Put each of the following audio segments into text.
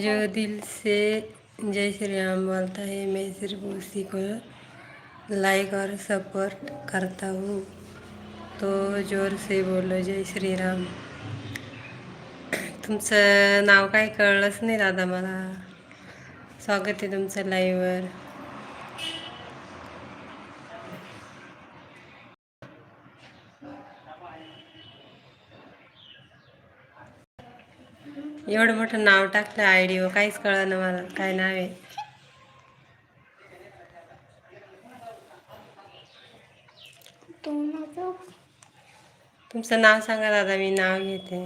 जो दिल से जय श्री राम बोलता है मैं सिर्फ उसी को लाइक और सपोर्ट करता हूँ। तो जोर से बोलो जय श्री राम। तुमचं नाव काय कळलंच नाही दादा मला. स्वागत आहे तुमचं लाईव्हवर एवढं मोठं नाव टाकलं आय डी काहीच कळलं ना मला काय नाव आहे. तुमचं नाव सांगा दादा मी नाव घेते.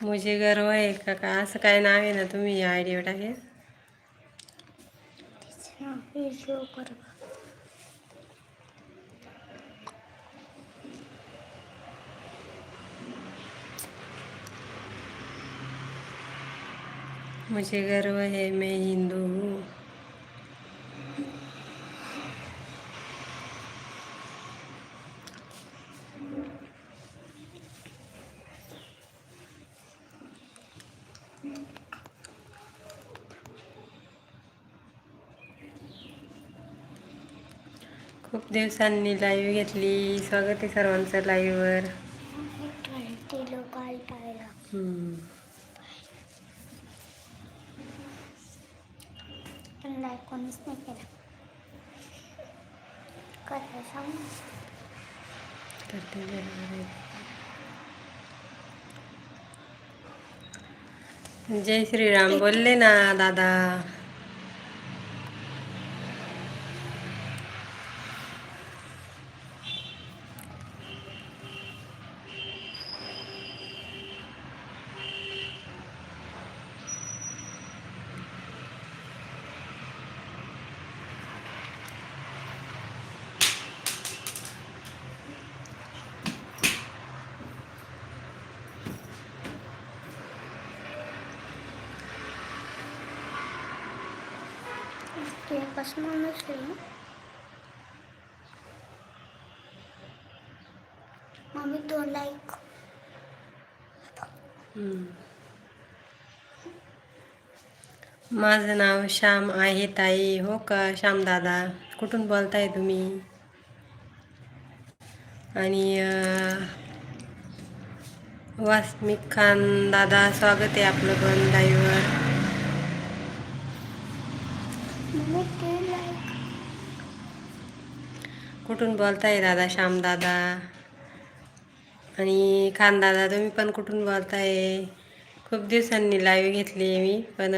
मुझे गर्व आहे का का असं काय नाव आहे ना तुम्ही आय डी टाकेल तिचं नाव व्हिडिओ कर मुझे गर्व है मैं हिंदू हूँ। खूप दिवसांनी लाईव्ह घेतली. स्वागत आहे सर्वांचं लाईव्हवर ते लोक ऐकायला हम्म. पण लाईक कोणीच नाही केलं करायला सांग करते बरोबर आहे. जय श्रीराम. बोलले ना दादा. तू एकच माणूस आहे ना? मम्मी माझं नाव श्याम आहे ताई. हो का श्याम दादा? कुठून बोलताय तुम्ही? आणि वास्मिक खान दादा स्वागत आहे आपलं पण लाईव्हवर कुठून बोलताय दादा? श्याम दादा आणि खानदादा तुम्ही पण कुठून बोलताय? खूप दिवसांनी लाईव्ह घेतली आहे मी पण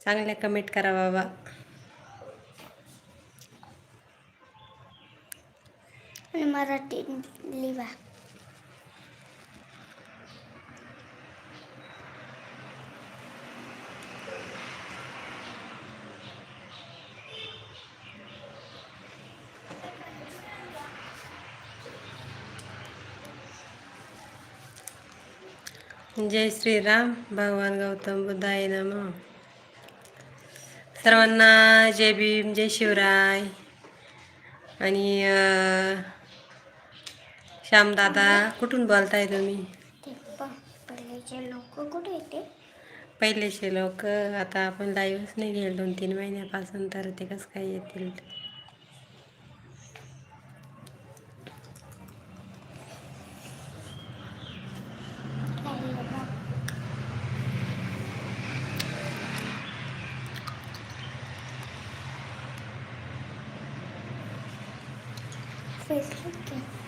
चांगल्या कमेंट करा बाबा. मराठी लिहा. जय श्रीराम भगवान गौतम बुद्ध आहे नम. सर्वांना जय भीम जय शिवराय. आणि श्यामदादा कुठून बोलताय तुम्ही? पहिलेचे लोक आता आपण लाईव्हच नाही गेलो दोन तीन महिन्यापासून तर ते कसं काय येतील? 그 스페이스 줄게.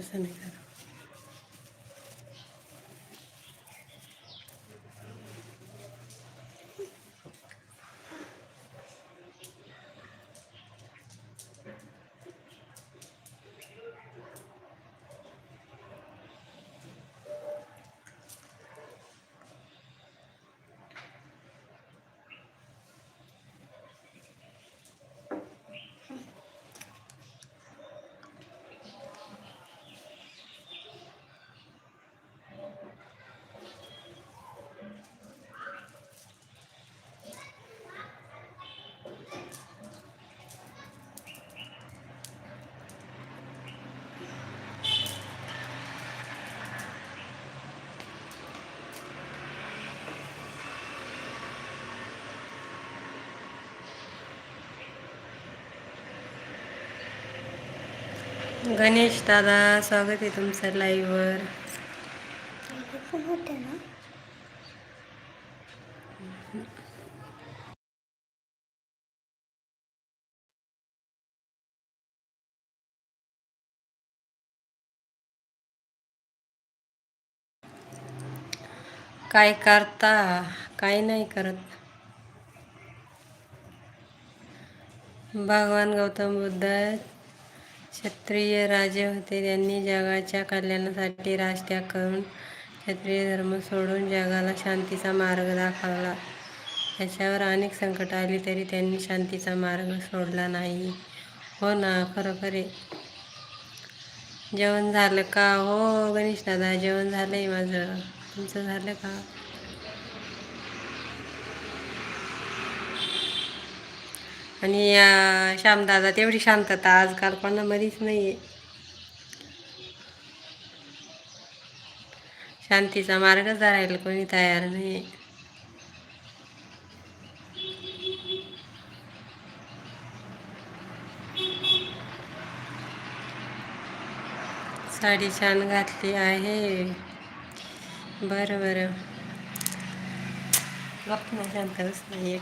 तसं नाही करा गणेश दादा स्वागत आहे तुमचं लाईव्हवर काय करता? काय नाही करत. भगवान गौतम बुद्ध क्षत्रिय राजे होते. त्यांनी जगाच्या कल्याणासाठी राजत्याग करून क्षत्रिय धर्म सोडून जगाला शांतीचा मार्ग दाखवला. त्याच्यावर अनेक संकट आली तरी त्यांनी शांतीचा मार्ग सोडला नाही. हो ना खरोखर आहे. जेवण झालं का? हो गणेश दादा जेवण झालंय माझं. तुमचं झालं का? आणि श्यामदादा तेवढी शांतता आजकाल कोणामध्येच नाही आहे शांतीचा मार्गच धरायला कोणी तयार नाही साडी छान घातली आहे. बरं बरं. गप्प नाही शांतच नाही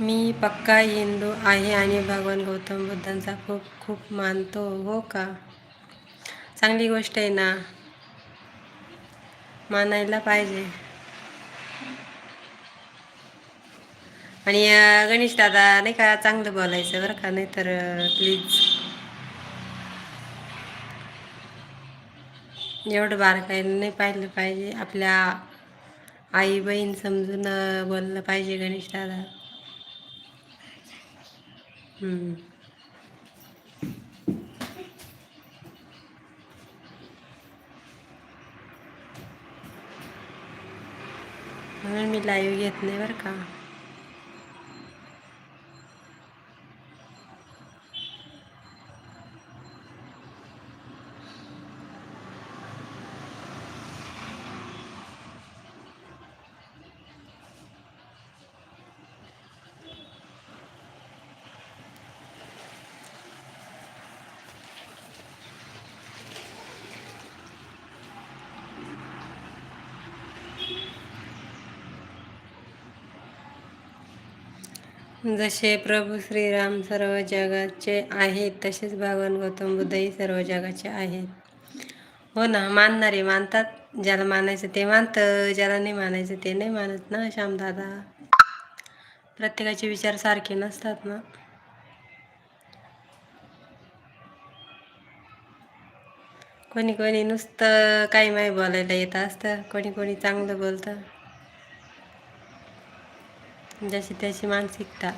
मी पक्का हिंदू आहे आणि भगवान गौतम बुद्धांचा खूप खूप मानतो हो का? चांगली गोष्ट आहे ना? मानायला पाहिजे. आणि गणेश दादा नाही का चांगलं बोलायचं बरं का? नाही तर प्लीज एवढं बारकाईनं नाही पाहिलं पाहिजे. आपल्या आई बहीण समजून बोललं पाहिजे गणेश दादा. म्हणून मी लाईव्ह घेत नाही बरं का. जसे प्रभू श्रीराम सर्व जगाचे आहेत तसेच भगवान गौतम बुद्धही सर्व जगाचे आहेत. हो ना मानणारे मानतात. ज्याला मानायचं ते मानतं ज्याला नाही मानायचं ते नाही मानत ना श्यामदादा? प्रत्येकाचे विचार सारखे नसतात ना. कोणी कोणी नुसतं काही माही बोलायला येत असतं कोणी कोणी चांगलं बोलतं. 女子電子マンツイッター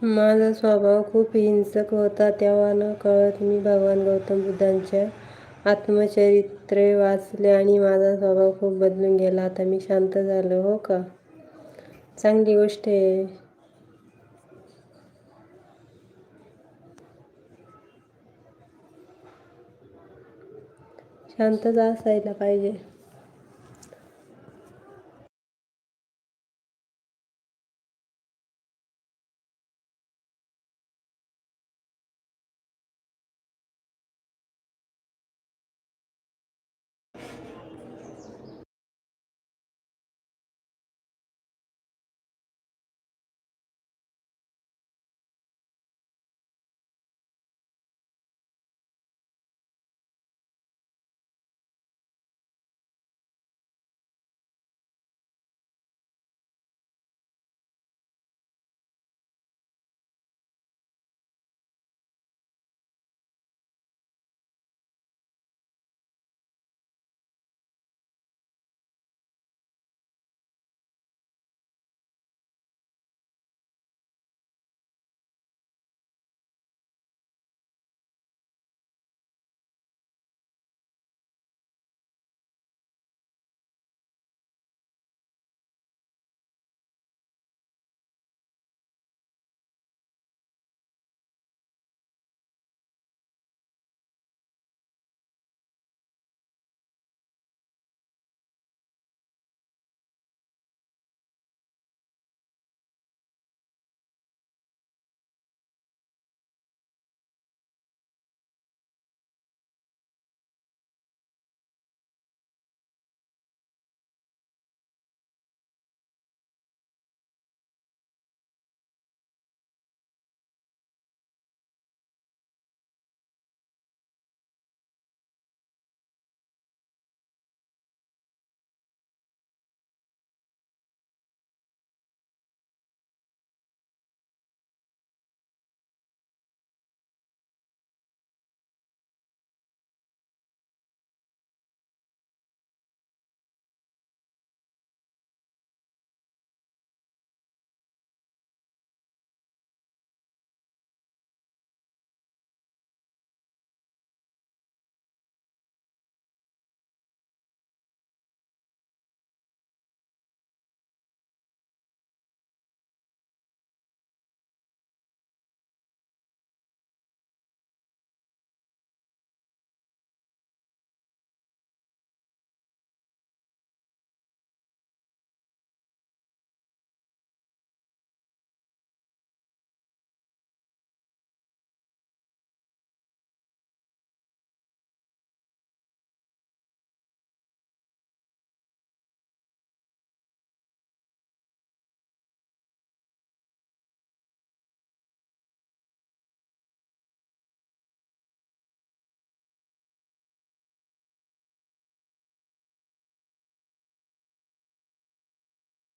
माझा स्वभाव खूप हिंसक होता तेव्हा न कळत मी भगवान गौतम बुद्धांच्या आत्मचरित्रे वाचले आणि माझा स्वभाव खूप बदलून गेला. आता मी शांत झालो हो का? चांगली गोष्ट आहे. शांतच असायला पाहिजे.